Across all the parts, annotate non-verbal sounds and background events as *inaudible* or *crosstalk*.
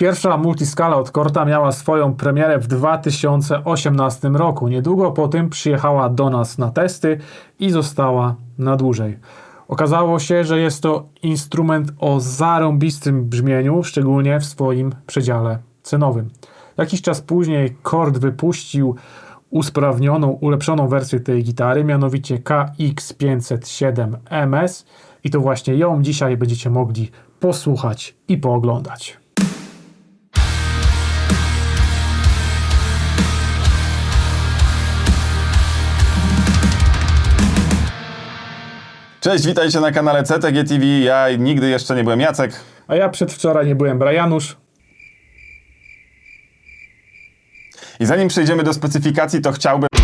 Pierwsza multiskala od Korta miała swoją premierę w 2018 roku. Niedługo po tym przyjechała do nas na testy i została na dłużej. Okazało się, że jest to instrument o zarąbistym brzmieniu, szczególnie w swoim przedziale cenowym. Jakiś czas później Kord wypuścił usprawnioną, ulepszoną wersję tej gitary, mianowicie KX507MS i to właśnie ją dzisiaj będziecie mogli posłuchać i pooglądać. Cześć, witajcie na kanale CTG TV. Ja nigdy jeszcze nie byłem Jacek. A ja przedwczoraj nie byłem Brajanusz. I zanim przejdziemy do specyfikacji, to chciałbym.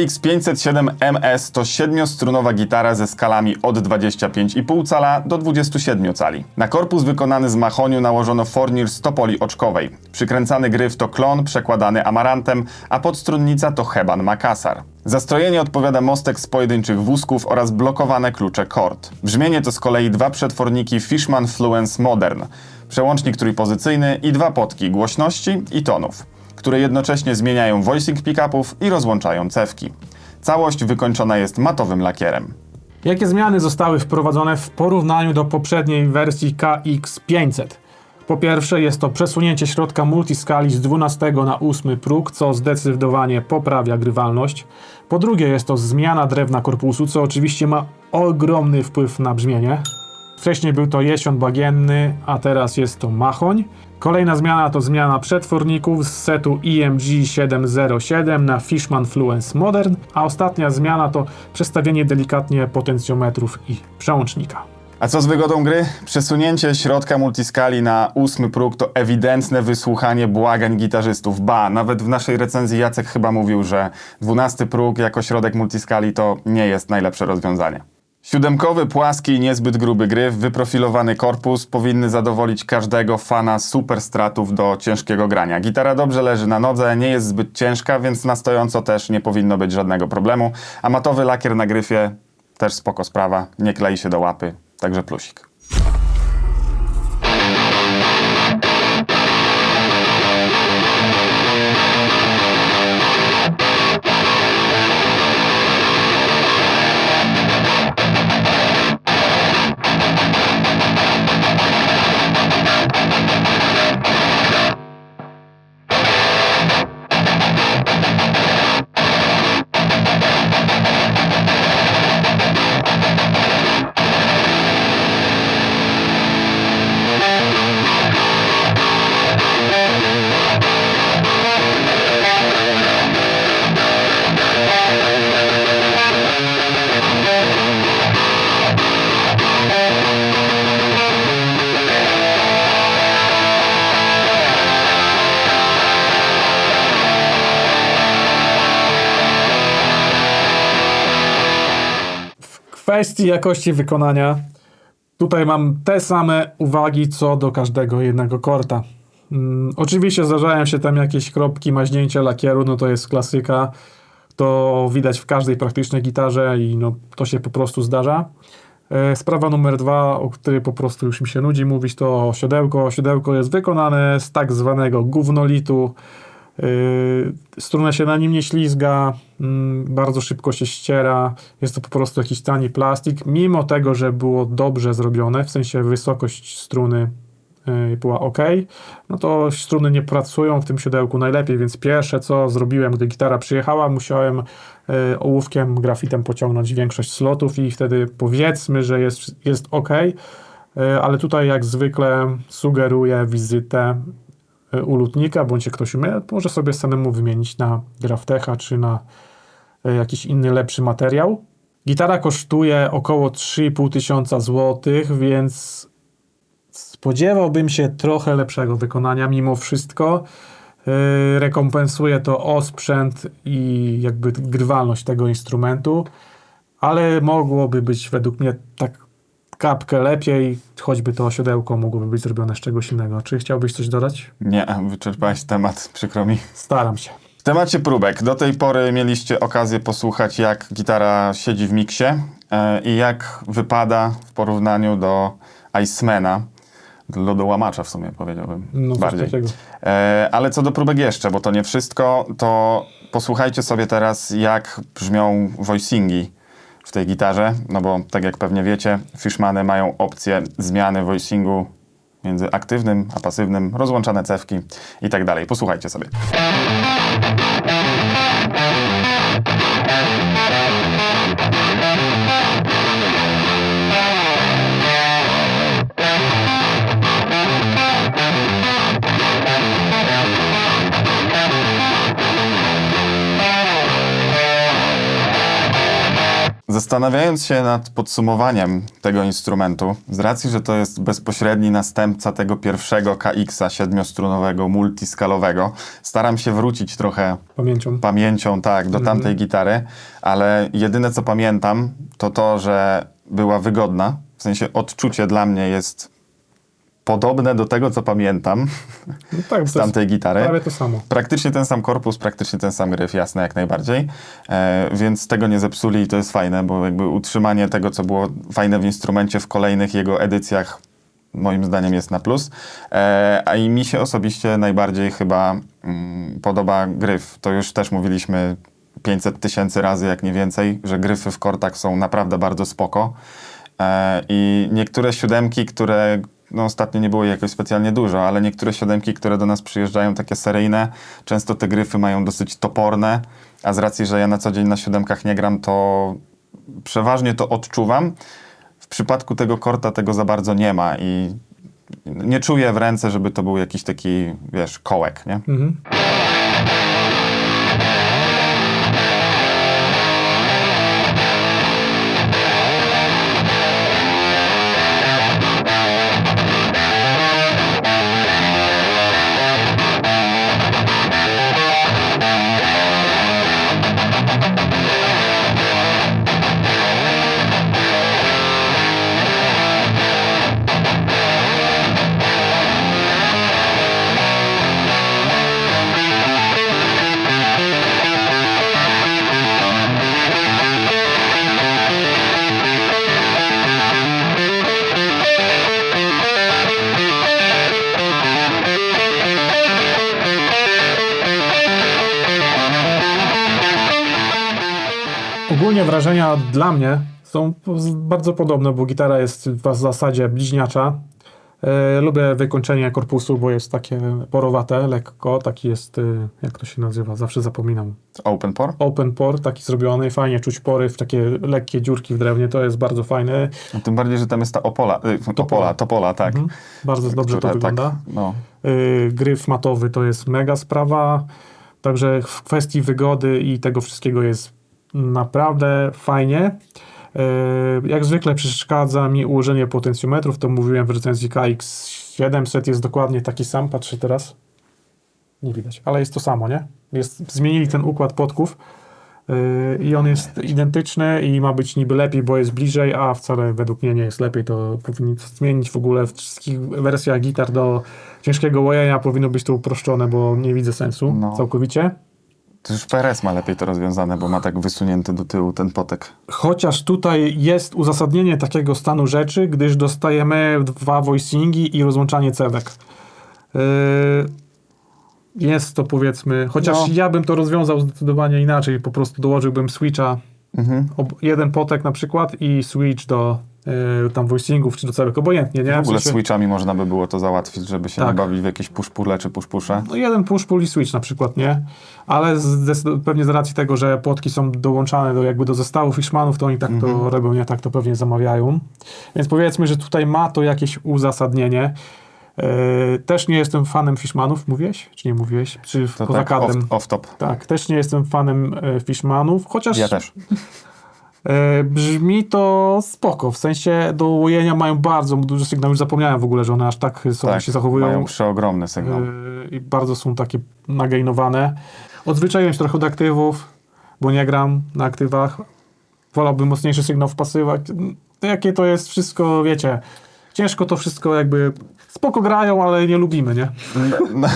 KX507MS to siedmiostrunowa gitara ze skalami od 25,5 cala do 27 cali. Na korpus wykonany z mahoniu nałożono fornir z topoli oczkowej. Przykręcany gryf to klon przekładany amarantem, a podstrunnica to heban Makassar. Za strojenie odpowiada mostek z pojedynczych wózków oraz blokowane klucze kord. Brzmienie to z kolei dwa przetworniki Fishman Fluence Modern, przełącznik trójpozycyjny i dwa potki głośności i tonów które jednocześnie zmieniają voicing pick-upów i rozłączają cewki. Całość wykończona jest matowym lakierem. Jakie zmiany zostały wprowadzone w porównaniu do poprzedniej wersji KX500? Po pierwsze jest to przesunięcie środka multiskali z 12 na 8 próg, co zdecydowanie poprawia grywalność. Po drugie jest to zmiana drewna korpusu, co oczywiście ma ogromny wpływ na brzmienie. Wcześniej był to jesion bagienny, a teraz jest to machoń. Kolejna zmiana to zmiana przetworników z setu E EMG 707 na Fishman Fluence Modern, a ostatnia zmiana to przestawienie delikatnie potencjometrów i przełącznika. A co z wygodą gry? Przesunięcie środka multiskali na ósmy próg to ewidentne wysłuchanie błagań gitarzystów. Ba, nawet w naszej recenzji Jacek chyba mówił, że dwunasty próg jako środek multiskali to nie jest najlepsze rozwiązanie. Siódemkowy, płaski i niezbyt gruby gryf, wyprofilowany korpus powinny zadowolić każdego fana superstratów do ciężkiego grania. Gitara dobrze leży na nodze, nie jest zbyt ciężka, więc na stojąco też nie powinno być żadnego problemu. A matowy lakier na gryfie też spoko sprawa, nie klei się do łapy, także plusik. Kwestii jakości wykonania tutaj mam te same uwagi co do każdego jednego korta. Mm, oczywiście zdarzają się tam jakieś kropki, maźnięcia lakieru, no to jest klasyka. To widać w każdej praktycznej gitarze i no, to się po prostu zdarza. E, Sprawa numer dwa, o której po prostu już mi się nudzi mówić, to siodełko. Siodełko jest wykonane z tak zwanego gównolitu. Yy, Struna się na nim nie ślizga, mm, bardzo szybko się ściera. Jest to po prostu jakiś tani plastik. Mimo tego, że było dobrze zrobione, w sensie wysokość struny yy, była ok, no to struny nie pracują w tym siodełku najlepiej, więc pierwsze co zrobiłem, gdy gitara przyjechała, musiałem yy, ołówkiem, grafitem pociągnąć większość slotów i wtedy powiedzmy, że jest, jest ok. Ale tutaj jak zwykle sugeruję wizytę y, u lutnika, bądź jak ktoś umie, może sobie samemu wymienić na Graftecha czy na y, jakiś inny lepszy materiał. Gitara kosztuje około 3,5 tysiąca złotych, więc spodziewałbym się trochę lepszego wykonania mimo wszystko. Yy, Rekompensuje to osprzęt i jakby grywalność tego instrumentu, ale mogłoby być według mnie tak kapkę lepiej, choćby to siodełko mogłoby być zrobione z czegoś innego. Czy chciałbyś coś dodać? Nie, wyczerpałeś temat, przykro mi. Staram się. W temacie próbek. Do tej pory mieliście okazję posłuchać, jak gitara siedzi w miksie e, i jak wypada w porównaniu do Icemana. Do lodołamacza w sumie powiedziałbym No, bardziej. E, ale co do próbek jeszcze, bo to nie wszystko, to posłuchajcie sobie teraz, jak brzmią voicingi w tej gitarze, no bo tak jak pewnie wiecie, Fishmany mają opcję zmiany voicingu między aktywnym a pasywnym, rozłączane cewki i tak dalej. Posłuchajcie sobie. Zastanawiając się nad podsumowaniem tego instrumentu, z racji, że to jest bezpośredni następca tego pierwszego KX-a siedmiostrunowego, multiskalowego, staram się wrócić trochę Pamięcią. pamięcią, tak, do tamtej gitary, ale jedyne co pamiętam, to to, że była wygodna, w sensie odczucie dla mnie jest podobne do tego, co pamiętam No tak, *laughs* z tamtej gitary. prawie to samo. Praktycznie ten sam korpus, praktycznie ten sam gryf, jasne, jak najbardziej. E, więc tego nie zepsuli i to jest fajne, bo jakby utrzymanie tego, co było fajne w instrumencie w kolejnych jego edycjach, moim zdaniem jest na plus. E, a i mi się osobiście najbardziej chyba mm, podoba gryf. To już też mówiliśmy 500 tysięcy razy, jak nie więcej, że gryfy w kortach są naprawdę bardzo spoko. E, I niektóre siódemki, które no ostatnio nie było ich jakoś specjalnie dużo, ale niektóre siódemki, które do nas przyjeżdżają, takie seryjne, często te gryfy mają dosyć toporne, a z racji, że ja na co dzień na siódemkach nie gram, to przeważnie to odczuwam. W przypadku tego korta tego za bardzo nie ma i nie czuję w ręce, żeby to był jakiś taki, wiesz, kołek, nie? Mhm. Wrażenia dla mnie są bardzo podobne, bo gitara jest w zasadzie bliźniacza. E, lubię wykończenie korpusu, bo jest takie porowate, lekko. Taki jest, e, jak to się nazywa, zawsze zapominam. Open pore? Open pore, taki zrobiony, fajnie czuć pory w takie lekkie dziurki w drewnie, to jest bardzo fajne. No, tym bardziej, że tam jest ta opola, y, topola, topola, tak. Mhm. Bardzo dobrze to Która wygląda. Tak, no, Y, gryf matowy to jest mega sprawa. Także w kwestii wygody i tego wszystkiego jest naprawdę fajnie. Y, Jak zwykle przeszkadza mi ułożenie potencjometrów, to mówiłem w recenzji KX700 jest dokładnie taki sam, patrzę teraz. Nie widać, ale jest to samo, nie? Jest, zmienili ten układ podków y, i on jest identyczny i ma być niby lepiej, bo jest bliżej, a wcale według mnie nie jest lepiej. To powinni zmienić w ogóle w wszystkich wersjach gitar do ciężkiego łojenia powinno być to uproszczone, bo nie widzę sensu No. całkowicie. To już PRS ma lepiej to rozwiązane, bo ma tak wysunięty do tyłu ten potek. Chociaż tutaj jest uzasadnienie takiego stanu rzeczy, gdyż dostajemy dwa voicingi i rozłączanie cedek. Yy, jest to powiedzmy, chociaż No. ja bym to rozwiązał zdecydowanie inaczej, po prostu dołożyłbym switcha, Mhm. jeden potek na przykład i switch do tam voicingów czy do cedek, obojętnie, nie? W ogóle W sensie- switchami można by było to załatwić, żeby się Tak. bawić w jakieś push-pulle czy push-pusze. No jeden push, pull i switch na przykład, nie? Ale zdecyd- pewnie z racji tego, że płotki są dołączane do, jakby do zestawów Fishmanów, to oni tak Mhm. to robią, nie? Tak to pewnie zamawiają. Więc powiedzmy, że tutaj ma to jakieś uzasadnienie. Yy, też nie jestem fanem Fishmanów, mówiłeś? Czy nie mówiłeś? Czy To poza tak off, off top. Tak, też nie jestem fanem e, Fishmanów, chociaż Ja też. E, brzmi to spoko. W sensie do łojenia mają bardzo duży sygnał. Już zapomniałem w ogóle, że one aż tak są, Tak, się zachowują. mają przeogromny sygnał. Yy, i bardzo są takie nagainowane. Odzwyczaiłem się trochę od aktywów, bo nie gram na aktywach. Wolałbym mocniejszy sygnał w pasywach. To Jakie to jest wszystko, wiecie, ciężko to wszystko jakby... Spoko grają, ale nie lubimy, nie? No,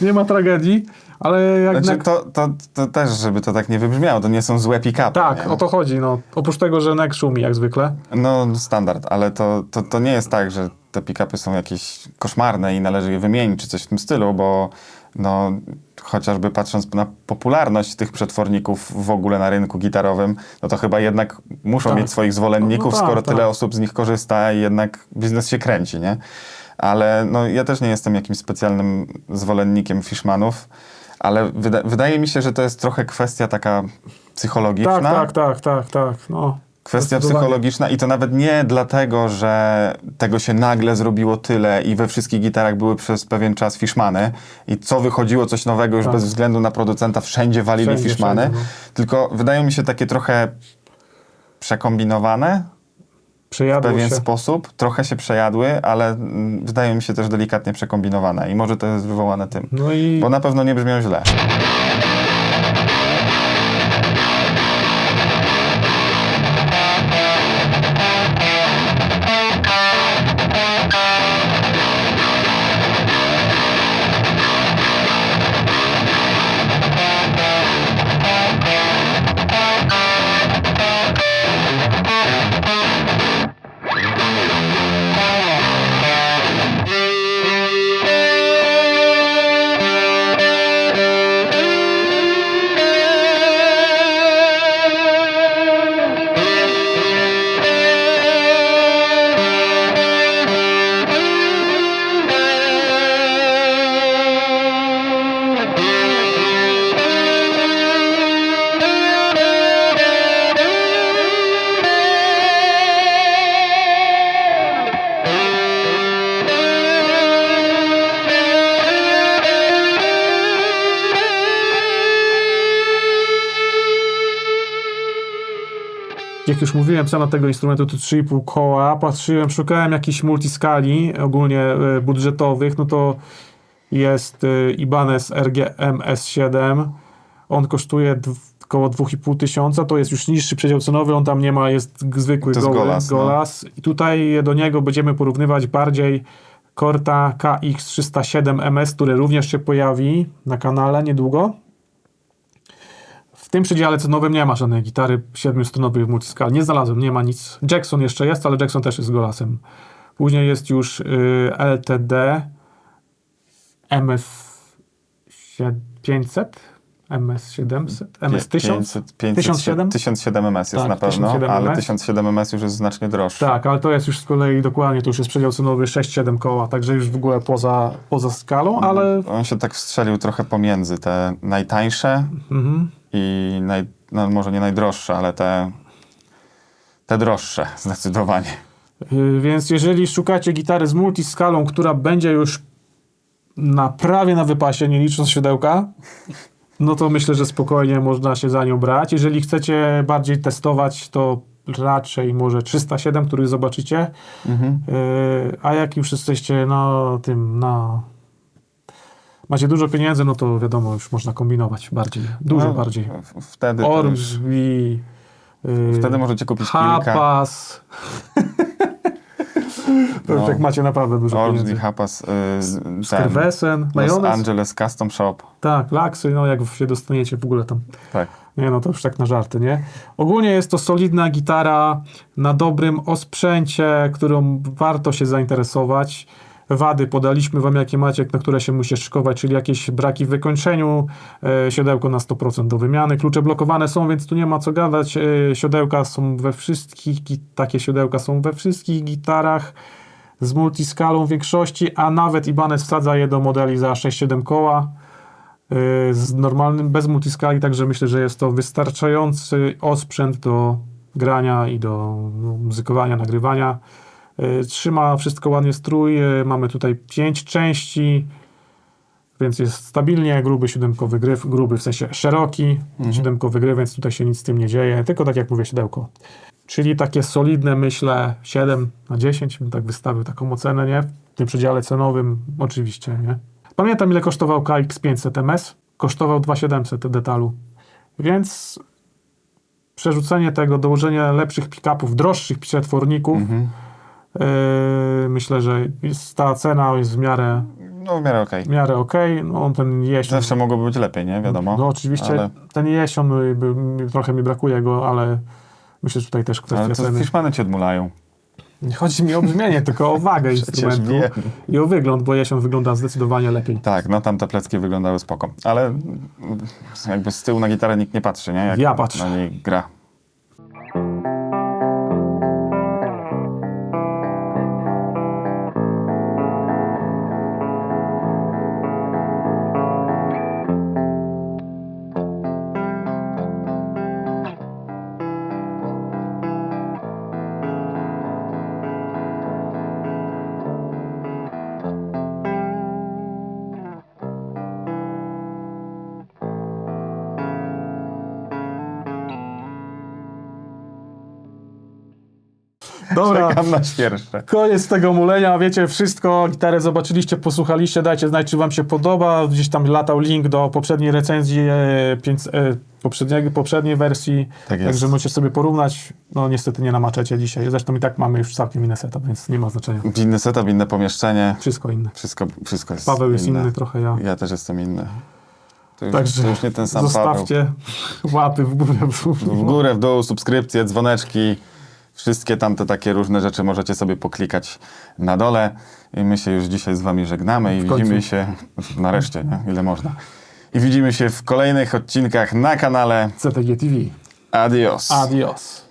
*laughs* Nie ma tragedii, ale jak znaczy, na... to, to, to też, żeby to tak nie wybrzmiało, to nie są złe pick-upy. Tak, nie? o to chodzi, no. Oprócz tego, że nek szumi jak zwykle. No, standard, ale to, to, to nie jest tak, że te pick-upy są jakieś koszmarne i należy je wymienić, czy coś w tym stylu, bo no, chociażby patrząc na popularność tych przetworników w ogóle na rynku gitarowym, no to chyba jednak muszą Tak. mieć swoich zwolenników, No tak, skoro tak. tyle osób z nich korzysta i jednak biznes się kręci, nie? Ale no, ja też nie jestem jakimś specjalnym zwolennikiem Fishmanów, ale wyda wydaje mi się, że to jest trochę kwestia taka psychologiczna. Tak, tak, tak, tak, tak, no. Kwestia psychologiczna i to nawet nie dlatego, że tego się nagle zrobiło tyle i we wszystkich gitarach były przez pewien czas Fishmany i co wychodziło coś nowego już Tak. bez względu na producenta wszędzie walili Wszędzie, Fishmany, wszędzie, no. tylko wydają mi się takie trochę przekombinowane w pewien się. sposób, trochę się przejadły, ale mm, wydają mi się też delikatnie przekombinowane i może to jest wywołane tym, No i... bo na pewno nie brzmią źle. Jak już mówiłem, cena tego instrumentu to 3,5 koła. Patrzyłem, szukałem jakichś multiskali, ogólnie e, budżetowych, no to jest e, Ibanez RGM S7. On kosztuje około 2,5 tysiąca, to jest już niższy przedział cenowy, on tam nie ma, jest zwykły To jest goły, Golas, no. golas. I tutaj do niego będziemy porównywać bardziej Korta KX307 MS, który również się pojawi na kanale niedługo. W tym przedziale cenowym nie ma żadnej gitary siedmiostrunowej w multiskali. Nie znalazłem, nie ma nic. Jackson jeszcze jest, ale Jackson też jest golasem. Później jest już y, LTD MS 500, MS 700, MS 1000. 500, 500, 1007? 1007 MS jest Tak, na pewno, 1007 ale MS. 1007 MS już jest znacznie droższy. Tak, ale to jest już z kolei dokładnie, to już jest przedział cenowy 6-7 koła, także już w ogóle poza, poza skalą, ale On się tak wstrzelił trochę pomiędzy te najtańsze mhm. I naj, no może nie najdroższe, ale te, te droższe zdecydowanie. Y, Więc jeżeli szukacie gitary z multiskalą, która będzie już na prawie na wypasie, nie licząc siodełka, no to myślę, że spokojnie można się za nią brać. Jeżeli chcecie bardziej testować, to raczej może 307, który zobaczycie. Mhm. Y, A jak już jesteście na tym, na... Macie dużo pieniędzy, no to wiadomo, już można kombinować bardziej, dużo No, bardziej. w- Wtedy, Orbsby, y, wtedy możecie kupić. Hapas. *laughs* To No. jak macie naprawdę dużo Orange pieniędzy. Hapas, y, ten, Skerwesen, Los. Angeles Custom Shop. Tak, laksy, no jak się dostaniecie w ogóle tam. Tak. Nie no, to już tak na żarty, nie? Ogólnie jest to solidna gitara na dobrym osprzęcie, którą warto się zainteresować. Wady podaliśmy wam, jakie macie, na które się musisz szkować, czyli jakieś braki w wykończeniu, e, siodełko na 100% do wymiany. Klucze blokowane są, więc tu nie ma co gadać. E, siodełka są we wszystkich, takie siodełka są we wszystkich gitarach z multiskalą w większości, a nawet Ibanez wsadza je do modeli za 6-7 koła y, z normalnym, bez multiskali, także myślę, że jest to wystarczający osprzęt do grania i do no, muzykowania, nagrywania. Y, Trzyma wszystko ładnie strój, y, mamy tutaj pięć części, więc jest stabilnie, gruby siódemkowy gryf, gruby w sensie szeroki siódemkowy gryf, więc tutaj się nic z tym nie dzieje, tylko tak jak mówię, siodełko. Czyli takie solidne, myślę, 7 na 10, bym tak wystawił taką ocenę, nie? W tym przedziale cenowym, oczywiście, nie? Pamiętam, ile kosztował KX500 MS. Kosztował 2700 detalu. Więc przerzucenie tego, dołożenie lepszych pick-upów, droższych przetworników, Mhm. Yy, myślę, że jest, ta cena jest w miarę, No w miarę okej. w miarę okej. No, on ten jesion... Zawsze mogłoby być lepiej, nie? Wiadomo. No oczywiście, Ale, ten jesion, by, trochę mi brakuje go, ale myślę, że tutaj też kwestia ale to ceny. Fishmany ci odmulają. Nie chodzi mi o brzmienie, tylko o wagę *laughs* instrumentu wiem. i o wygląd, bo jesion wygląda zdecydowanie lepiej. Tak, no tam te plecki wyglądały spoko. Ale jakby z tyłu na gitarę nikt nie patrzy, nie? Jak Ja patrzę. na niej gra. Dobra, Czekam na świerszcze. koniec tego mulenia, wiecie wszystko, gitarę zobaczyliście, posłuchaliście, dajcie znać, czy wam się podoba. Gdzieś tam latał link do poprzedniej recenzji, e, pięć, e, poprzedniej, poprzedniej wersji, Tak jest. także możecie sobie porównać. No niestety nie na maczecie dzisiaj, zresztą i tak mamy już całkiem inny setup, więc nie ma znaczenia. Inny setup, inne pomieszczenie. Wszystko inne. Wszystko, wszystko jest Paweł jest inne. inny, trochę ja. Ja też jestem inny. To już, Także to już nie ten sam Paweł. zostawcie łapy w górę. W W górę, w dół, subskrypcje, dzwoneczki. Wszystkie tamte takie różne rzeczy możecie sobie poklikać na dole. I my się już dzisiaj z wami żegnamy i widzimy się *laughs* nareszcie, nie? ile można. I widzimy się w kolejnych odcinkach na kanale. CTG TV. Adios. Adios.